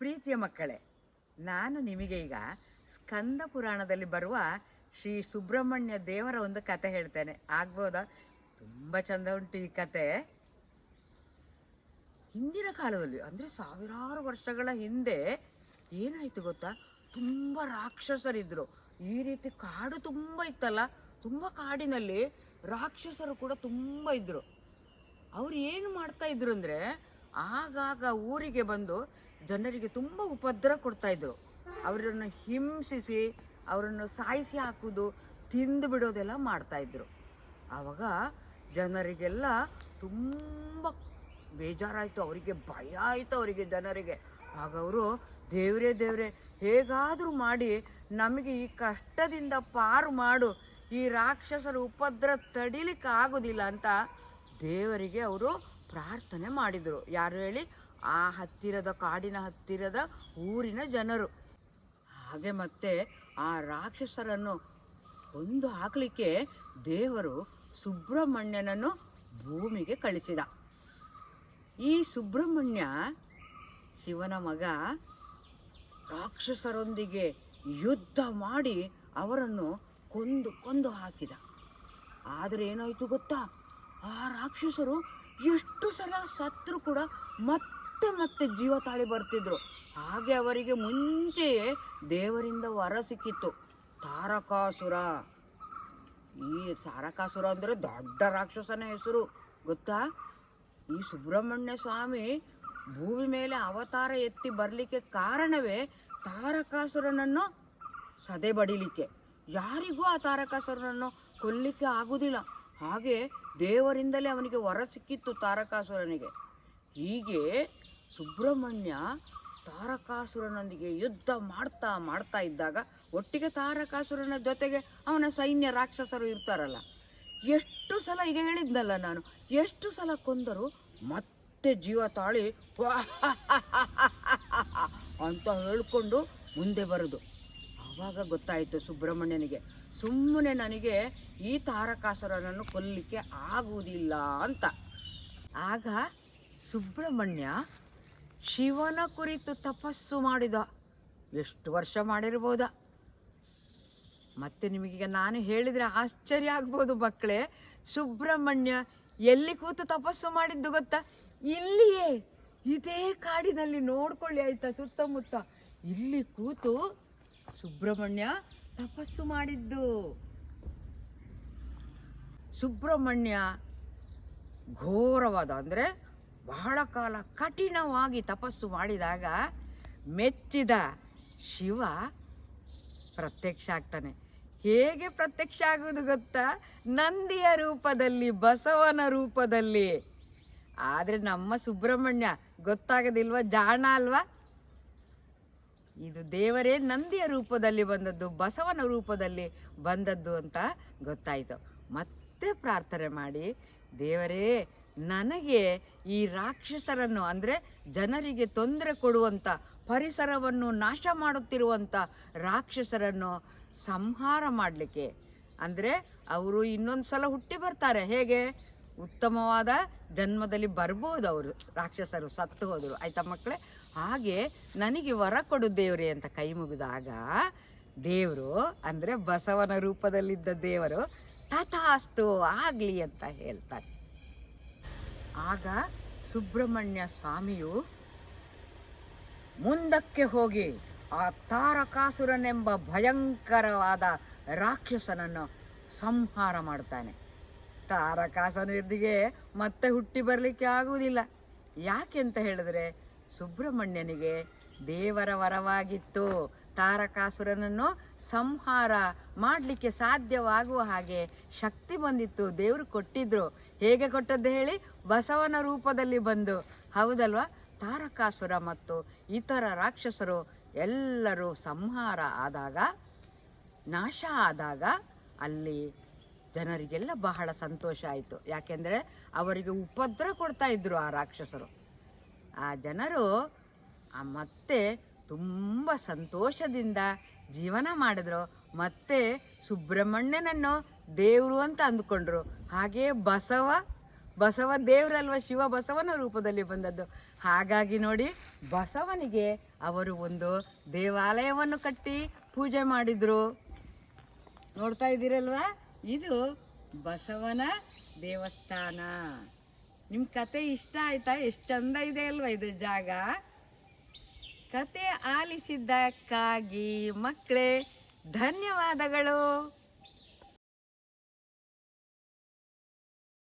ಪ್ರೀತಿಯ ಮಕ್ಕಳೇ, ನಾನು ನಿಮಗೆ ಈಗ ಸ್ಕಂದ ಪುರಾಣದಲ್ಲಿ ಬರುವ ಶ್ರೀ ಸುಬ್ರಹ್ಮಣ್ಯ ದೇವರ ಒಂದು ಕತೆ ಹೇಳ್ತೇನೆ. ಆಗ್ಬೋದಾ? ತುಂಬ ಚಂದ ಉಂಟು ಈ ಕತೆ. ಹಿಂದಿನ ಕಾಲದಲ್ಲಿ, ಅಂದರೆ ಸಾವಿರಾರು ವರ್ಷಗಳ ಹಿಂದೆ ಏನಾಯ್ತು ಗೊತ್ತಾ? ತುಂಬ ರಾಕ್ಷಸರಿದ್ದರು ಈ ರೀತಿ ಕಾಡು ತುಂಬ ಇತ್ತಲ್ಲ, ತುಂಬ ಕಾಡಿನಲ್ಲಿ ರಾಕ್ಷಸರು ಕೂಡ ತುಂಬ ಇದ್ದರು ಅವ್ರು ಏನು ಮಾಡ್ತಾ ಇದ್ರು ಅಂದರೆ, ಆಗಾಗ ಊರಿಗೆ ಬಂದು ಜನರಿಗೆ ತುಂಬ ಉಪದ್ರ ಕೊಡ್ತಾ ಇದ್ರು. ಅವರನ್ನು ಹಿಂಸಿಸಿ, ಅವರನ್ನು ಸಾಯಿಸಿ ಹಾಕೋದು, ತಿಂದು ಬಿಡೋದೆಲ್ಲ ಮಾಡ್ತಾ ಇದ್ರು. ಆವಾಗ ಜನರಿಗೆಲ್ಲ ತುಂಬ ಬೇಜಾರಾಯಿತು, ಅವರಿಗೆ ಭಯ ಆಯಿತು ಅವರಿಗೆ ಜನರಿಗೆ. ಆಗ ಅವರು, ದೇವರೇ ದೇವರೇ, ಹೇಗಾದರೂ ಮಾಡಿ, ನಮಗೆ ಈ ಕಷ್ಟದಿಂದ ಪಾರು ಮಾಡು, ಈ ರಾಕ್ಷಸರ ಉಪದ್ರ ತಡಿಲಿಕ್ಕೆ ಆಗೋದಿಲ್ಲ ಅಂತ ದೇವರಿಗೆ ಅವರು ಪ್ರಾರ್ಥನೆ ಮಾಡಿದರು. ಯಾರು ಹೇಳಿ? ಆ ಹತ್ತಿರದ ಕಾಡಿನ ಹತ್ತಿರದ ಊರಿನ ಜನರು. ಹಾಗೆ ಮತ್ತೆ ಆ ರಾಕ್ಷಸರನ್ನು ಕೊಂದು ಹಾಕಲಿಕ್ಕೆ ದೇವರು ಸುಬ್ರಹ್ಮಣ್ಯನನ್ನು ಭೂಮಿಗೆ ಕಳಿಸಿದ. ಈ ಸುಬ್ರಹ್ಮಣ್ಯ ಶಿವನ ಮಗ, ರಾಕ್ಷಸರೊಂದಿಗೆ ಯುದ್ಧ ಮಾಡಿ ಅವರನ್ನು ಕೊಂದು ಕೊಂದು ಹಾಕಿದ. ಆದರೆ ಏನಾಯಿತು ಗೊತ್ತಾ? ಆ ರಾಕ್ಷಸರು ಎಷ್ಟು ಸಲ ಸತ್ರು ಕೂಡ ಮತ್ತೆ ಮತ್ತೆ ಜೀವ ತಾಳಿ ಬರ್ತಿದ್ರು. ಹಾಗೆ ಅವರಿಗೆ ಮುಂಚೆಯೇ ದೇವರಿಂದ ವರ ಸಿಕ್ಕಿತ್ತು. ತಾರಕಾಸುರ. ಈ ತಾರಕಾಸುರ ಅಂದರೆ ದೊಡ್ಡ ರಾಕ್ಷಸನ ಹೆಸರು. ಗೊತ್ತಾ? ಈ ಸುಬ್ರಹ್ಮಣ್ಯ ಸ್ವಾಮಿ ಭೂಮಿ ಮೇಲೆ ಅವತಾರ ಎತ್ತಿ ಬರಲಿಕ್ಕೆ ಕಾರಣವೇ ತಾರಕಾಸುರನನ್ನು ಸದೆ ಬಡಿಲಿಕ್ಕೆ ಯಾರಿಗೂ ಆ ತಾರಕಾಸುರನನ್ನು ಕೊಲ್ಲಿಕ್ಕೆ ಆಗುವುದಿಲ್ಲ ಹಾಗೆ ದೇವರಿಂದಲೇ ಅವನಿಗೆ ವರ ಸಿಕ್ಕಿತ್ತು ತಾರಕಾಸುರನಿಗೆ. ಹೀಗೆ ಸುಬ್ರಹ್ಮಣ್ಯ ತಾರಕಾಸುರನೊಂದಿಗೆ ಯುದ್ಧ ಮಾಡ್ತಾ ಮಾಡ್ತಾ ಇದ್ದಾಗ ಒಟ್ಟಿಗೆ ತಾರಕಾಸುರನ ಜೊತೆಗೆ ಅವನ ಸೈನ್ಯ ರಾಕ್ಷಸರು ಇರ್ತಾರಲ್ಲ. ಎಷ್ಟು ಸಲ ಈಗ ಹೇಳಿದ್ನಲ್ಲ ನಾನು, ಎಷ್ಟು ಸಲ ಕೊಂದರು ಮತ್ತೆ ಜೀವ ತಾಳಿ ಅಂತ ಹೇಳ್ಕೊಂಡು ಮುಂದೆ ಬರೋದು. ಆವಾಗ ಗೊತ್ತಾಯಿತು ಸುಬ್ರಹ್ಮಣ್ಯನಿಗೆ. ಸುಮ್ಮನೆ ನನಗೆ ಈ ತಾರಕಾಸುರನನ್ನು ಕೊಲ್ಲಿಕ್ಕೆ ಆಗುವುದಿಲ್ಲ ಅಂತ. ಆಗ ಸುಬ್ರಹ್ಮಣ್ಯ ಶಿವನ ಕುರಿತು ತಪಸ್ಸು ಮಾಡಿದ. ಎಷ್ಟು ವರ್ಷ ಮಾಡಿರ್ಬೋದ? ಮತ್ತೆ ನಿಮಗೀಗ ನಾನು ಹೇಳಿದರೆ ಆಶ್ಚರ್ಯ ಆಗ್ಬೋದು ಮಕ್ಕಳೇ. ಸುಬ್ರಹ್ಮಣ್ಯ ಎಲ್ಲಿ ಕೂತು ತಪಸ್ಸು ಮಾಡಿದ್ದು ಗೊತ್ತಾ? ಇಲ್ಲಿಯೇ. ಇದೇ ಕಾಡಿನಲ್ಲಿ ನೋಡ್ಕೊಳ್ಳಿ ಆಯ್ತಾ ಸುತ್ತಮುತ್ತ. ಇಲ್ಲಿ ಕೂತು ಸುಬ್ರಹ್ಮಣ್ಯ ತಪಸ್ಸು ಮಾಡಿದ್ದು. ಸುಬ್ರಹ್ಮಣ್ಯ ಘೋರವಾದ, ಅಂದರೆ ಬಹಳ ಕಾಲ ಕಠಿಣವಾಗಿ ತಪಸ್ಸು ಮಾಡಿದಾಗ ಮೆಚ್ಚಿದ ಶಿವ ಪ್ರತ್ಯಕ್ಷ ಆಗ್ತಾನೆ. ಹೇಗೆ ಪ್ರತ್ಯಕ್ಷ ಆಗುವುದು ಗೊತ್ತಾ? ನಂದಿಯ ರೂಪದಲ್ಲಿ, ಬಸವನ ರೂಪದಲ್ಲಿ. ಆದರೆ ನಮ್ಮ ಸುಬ್ರಹ್ಮಣ್ಯ ಗೊತ್ತಾಗದಿಲ್ವಾ? ಜಾಣ ಅಲ್ವಾ? ಇದು ದೇವರೇ ನಂದಿಯ ರೂಪದಲ್ಲಿ ಬಂದದ್ದು, ಬಸವನ ರೂಪದಲ್ಲಿ ಬಂದದ್ದು ಅಂತ ಗೊತ್ತಾಯಿತು. ಮತ್ತೆ ಪ್ರಾರ್ಥನೆ ಮಾಡಿ, ದೇವರೇ, ನನಗೆ ಈ ರಾಕ್ಷಸರನ್ನು, ಅಂದರೆ ಜನರಿಗೆ ತೊಂದರೆ ಕೊಡುವಂಥ ಪರಿಸರವನ್ನು ನಾಶ ಮಾಡುತ್ತಿರುವಂಥ ರಾಕ್ಷಸರನ್ನು ಸಂಹಾರ ಮಾಡಲಿಕ್ಕೆ. ಅಂದರೆ, ಅವರು ಇನ್ನೊಂದು ಸಲ ಹುಟ್ಟಿ ಬರ್ತಾರೆ. ಹೇಗೆ? ಉತ್ತಮವಾದ ಜನ್ಮದಲ್ಲಿ ಬರ್ಬೋದು ಅವರು. ರಾಕ್ಷಸರು ಸತ್ತು ಹೋದರು. ಆಯ್ತಾ ಮಕ್ಕಳೇ? ಹಾಗೆ ನನಗೆ ವರ ಕೊಡು ದೇವ್ರಿ ಅಂತ ಕೈ ಮುಗಿದಾಗ ದೇವರು ಅಂದರೆ ಬಸವನ ರೂಪದಲ್ಲಿದ್ದ ದೇವರು ತಥಾಸ್ತು ಆಗಲಿ ಅಂತ ಹೇಳ್ತಾರೆ. ಆಗ ಸುಬ್ರಹ್ಮಣ್ಯ ಸ್ವಾಮಿಯು ಮುಂದಕ್ಕೆ ಹೋಗಿ ಆ ತಾರಕಾಸುರನೆಂಬ ಭಯಂಕರವಾದ ರಾಕ್ಷಸನನ್ನು ಸಂಹಾರ ಮಾಡ್ತಾನೆ. ತಾರಕಾಸುರನಿಗೆ ಮತ್ತೆ ಹುಟ್ಟಿ ಬರಲಿಕ್ಕೆ ಆಗುವುದಿಲ್ಲ. ಯಾಕೆ ಅಂತ ಹೇಳಿದ್ರೆ, ಸುಬ್ರಹ್ಮಣ್ಯನಿಗೆ ದೇವರ ವರವಾಗಿತ್ತು. ತಾರಕಾಸುರನನ್ನು ಸಂಹಾರ ಮಾಡಲಿಕ್ಕೆ ಸಾಧ್ಯವಾಗುವ ಹಾಗೆ ಶಕ್ತಿ ಬಂದಿತ್ತು. ದೇವರು ಕೊಟ್ಟಿದ್ರು. ಹೇಗೆ ಕೊಟ್ಟದ್ದು ಹೇಳಿ? ಬಸವನ ರೂಪದಲ್ಲಿ ಬಂದು. ಹೌದಲ್ವಾ? ತಾರಕಾಸುರ ಮತ್ತು ಇತರ ರಾಕ್ಷಸರು ಎಲ್ಲರೂ ಸಂಹಾರ ಆದಾಗ, ನಾಶ ಆದಾಗ ಅಲ್ಲಿ ಜನರಿಗೆಲ್ಲ ಬಹಳ ಸಂತೋಷ ಆಯಿತು. ಯಾಕೆಂದರೆ ಅವರಿಗೆ ಉಪದ್ರ ಕೊಡ್ತಾ ಇದ್ದರು ಆ ರಾಕ್ಷಸರು. ಆ ಜನರು ಮತ್ತೆ ತುಂಬ ಸಂತೋಷದಿಂದ ಜೀವನ ಮಾಡಿದ್ರು. ಮತ್ತೆ ಸುಬ್ರಹ್ಮಣ್ಯನನ್ನು ದೇವರು ಅಂತ ಅಂದುಕೊಂಡ್ರು. ಹಾಗೆ ಬಸವ ಬಸವ ದೇವರಲ್ವ ಶಿವ ಬಸವನ ರೂಪದಲ್ಲಿ ಬಂದದ್ದು. ಹಾಗಾಗಿ ನೋಡಿ ಬಸವನಿಗೆ ಅವರು ಒಂದು ದೇವಾಲಯವನ್ನು ಕಟ್ಟಿ ಪೂಜೆ ಮಾಡಿದ್ರು. ನೋಡ್ತಾ ಇದ್ದೀರಲ್ವಾ? ಇದು ಬಸವನ ದೇವಸ್ಥಾನ. ನಿಮ್ಮ ಕತೆ ಇಷ್ಟ ಆಯ್ತಾ? ಎಷ್ಟು ಚಂದ ಇದೆ ಅಲ್ವಾ ಇದು ಜಾಗ? ಕತೆ ಆಲಿಸಿದ್ದಕ್ಕಾಗಿ ಮಕ್ಕಳೇ ಧನ್ಯವಾದಗಳು.